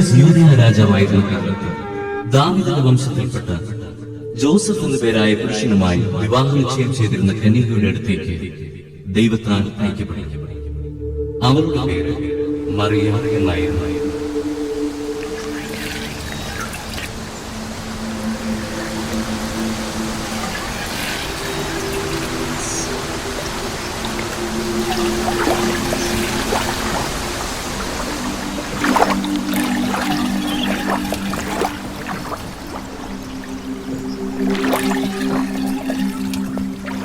ഹെറോദോസ് യൂതിയ രാജാവായിരുന്ന ദാവിദിന്റെ വംശത്തിൽപ്പെട്ട ജോസഫ് എന്ന പേരായ പുരുഷനുമായി വിവാഹ നിശ്ചയം ചെയ്തിരുന്ന കന്യകയുടെ അടുത്തേക്ക് ദൈവത്താൽ അയക്കപ്പെട്ടു അവരുടെ പേര് മറിയ എന്നായിരുന്നു.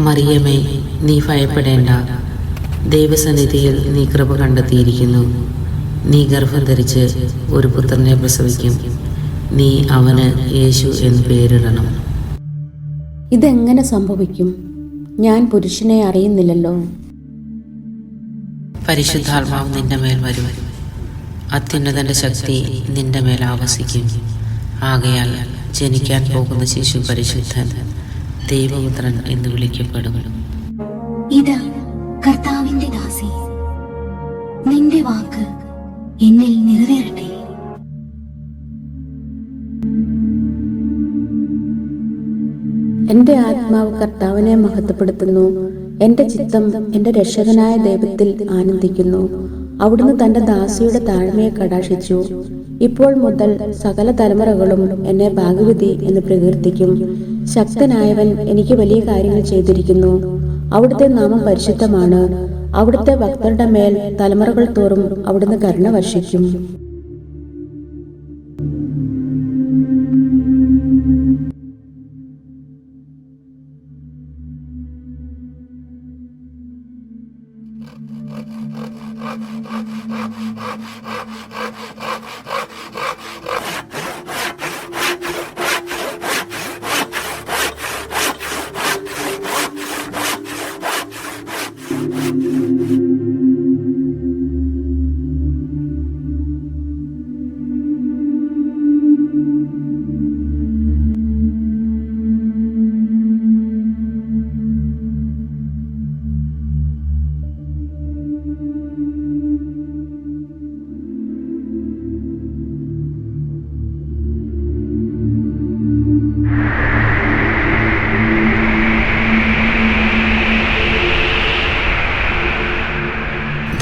മറിയമേ നീ ഭയപ്പെടേണ്ട. ദൈവസന്നിധിയിൽ നീ കൃപ കണ്ടെത്തിയിരിക്കുന്നു. നീ ഗർഭം ധരിച്ച് ഒരു പുത്രനെ പ്രസവിക്കും. നീ അവന് യേശു എന്ന് പേരിടണം. ഇതെങ്ങനെ സംഭവിക്കും? ഞാൻ പുരുഷനെ അറിയുന്നില്ലല്ലോ. പരിശുദ്ധാത്മാവ് നിന്റെ മേൽ വരും. അത്യുന്നതന്റെ ശക്തി നിന്റെ മേൽ ആവസിക്കും. ആകയാൽ ജനിക്കാൻ പോകുന്ന ശിശു പരിശുദ്ധൻ ദൈവപുത്രൻ എന്ന് വിളിക്കപ്പെടും. ഇത് കർത്താവിന്റെ ദാസി. നിന്റെ വാക്ക് എന്നിൽ നിറവേറട്ടെ. എന്റെ ആത്മാവ് കർത്താവിനെ മഹത്വപ്പെടുത്തുന്നു. എന്റെ ചിത്തം എന്റെ രക്ഷകനായ ദൈവത്തിൽ ആനന്ദിക്കുന്നു. അവിടുന്ന് തന്റെ ദാസിയുടെ താഴ്മയെ കടാക്ഷിച്ചു. ഇപ്പോൾ മുതൽ സകല തലമുറകളും എന്നെ ഭാഗവതി എന്ന് പ്രകീർത്തിക്കും. ശക്തനായവൻ എനിക്ക് വലിയ കാര്യങ്ങൾ ചെയ്തിരിക്കുന്നു. അവിടുത്തെ നാമം പരിശുദ്ധമാണ്. അവിടുത്തെ ഭക്തരുടെ മേൽ തലമുറകൾ തോറും അവിടുന്ന് കരുണ വർഷിക്കും.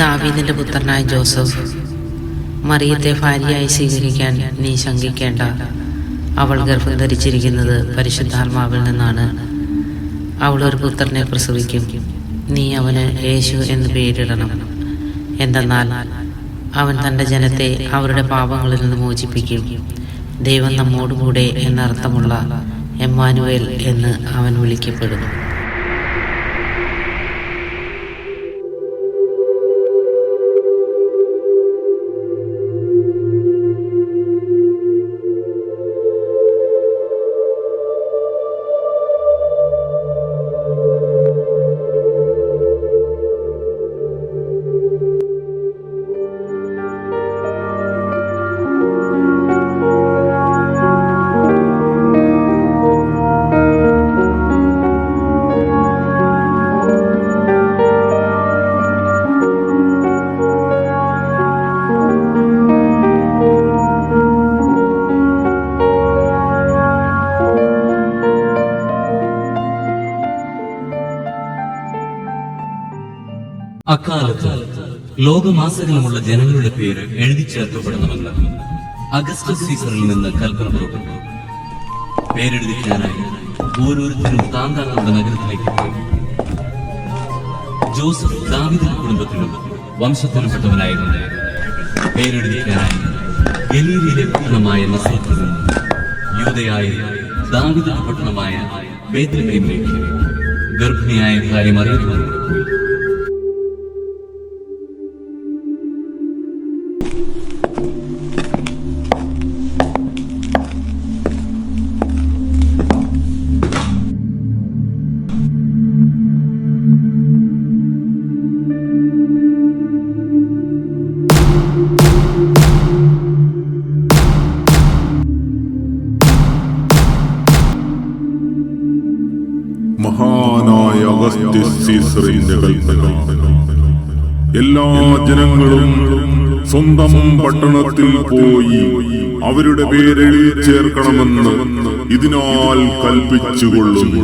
ദാവീദിന്റെ പുത്രനായ ജോസഫ് മറിയത്തെ ഭാര്യയായി സ്വീകരിക്കാൻ നീ ശങ്കിക്കേണ്ട. അവൾ ഗർഭം ധരിച്ചിരിക്കുന്നത് പരിശുദ്ധാത്മാവിൽ നിന്നാണ്. അവൾ ഒരു പുത്രനെ പ്രസവിക്കും. നീ അവന് യേശു എന്ന് പേരിടണം. എന്തെന്നാൽ അവൻ തന്റെ ജനത്തെ അവരുടെ പാപങ്ങളിൽ നിന്ന് മോചിപ്പിക്കും. ദൈവം നമ്മോടുകൂടെ എന്നർത്ഥമുള്ള എമ്മാനുവേൽ എന്ന് അവൻ വിളിക്കപ്പെടുന്നു. അക്കാലത്ത് ലോകമാസങ്ങളുമുള്ള ജനങ്ങളുടെ പേര് എഴുതി ചേർക്കപ്പെടണമെന്ന് അഗസ്റ്റസ് സീസറിൽ നിന്ന് കൽപ്പന പുറപ്പെട്ടു. പേരെഴുതിക്കാനായി ഓരോരുത്തരും താന്താങ്ങളുടെ നഗരത്തിലേക്ക് പോയി. ജോസഫ് ദാവിദിന്റെ കുടുംബത്തിലും വംശത്തിൽപ്പെട്ടവനായിരുന്നു. പേരെഴുതിക്കാനായി ഗലീലിയിലെ പട്ടണമായ നസറത്തിൽ നിന്ന് യൂതയായ പട്ടണമായ ബേത്ലഹേമിലേക്ക് ഗർഭിണിയായ ഭാര്യ അറിയുന്നു എല്ലാ ജനങ്ങളും സ്വന്തം പട്ടണത്തിൽ പോയി അവരുടെ പേരെഴുതി ചേർക്കണമെന്ന് ഇതിനാൽ കൽപ്പിച്ചുകൊള്ളുന്നു.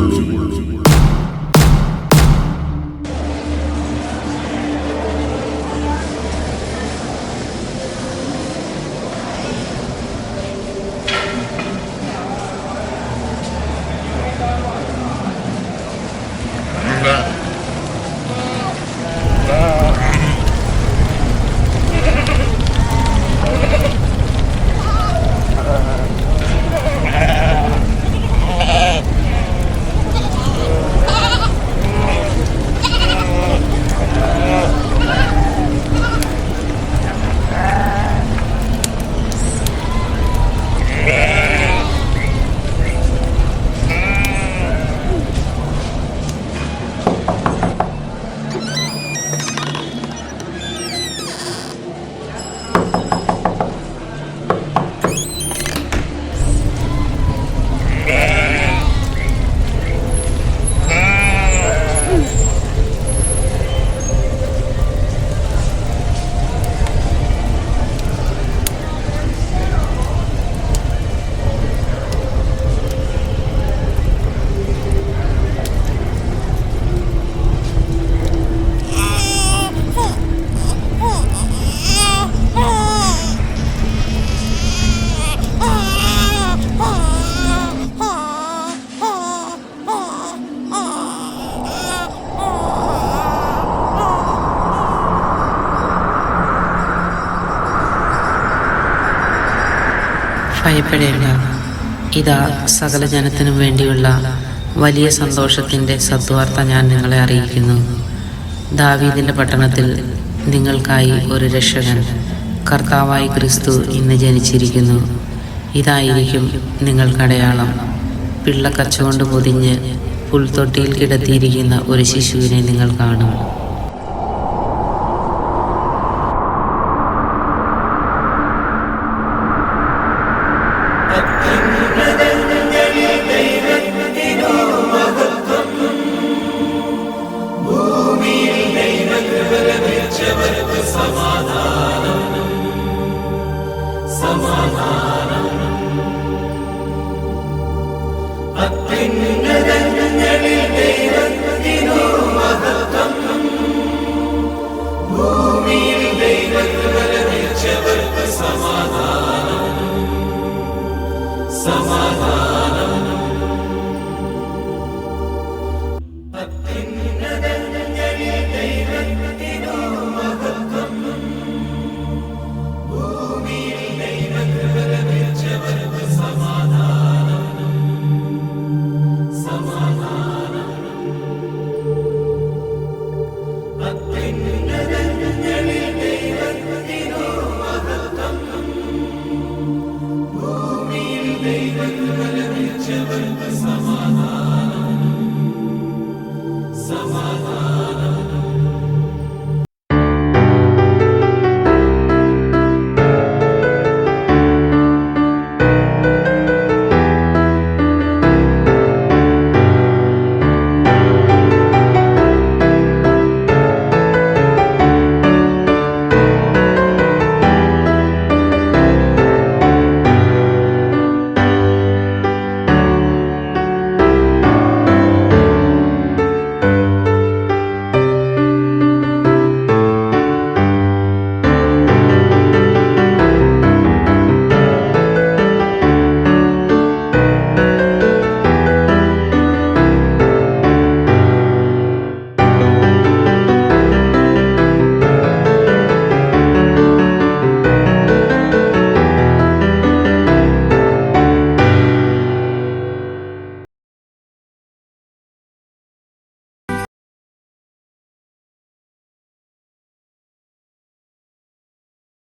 ഭയപ്പെടേണ്ട ഇതാ സകല ജനത്തിനും വേണ്ടിയുള്ള വലിയ സന്തോഷത്തിന്റെ സദ്വാർത്ത ഞാൻ നിങ്ങളെ അറിയിക്കുന്നു. ദാവീദിന്റെ പട്ടണത്തിൽ നിങ്ങൾക്കായി ഒരു രക്ഷകൻ കർത്താവായി ക്രിസ്തു ഇന്ന് ജനിച്ചിരിക്കുന്നു. ഇതായിരിക്കും നിങ്ങൾക്കടയാളം. പിള്ളക്കച്ചുകൊണ്ട് പൊതിഞ്ഞ് പുൽത്തൊട്ടിയിൽ കിടത്തിയിരിക്കുന്ന ഒരു ശിശുവിനെ നിങ്ങൾ കാണും. Let's go.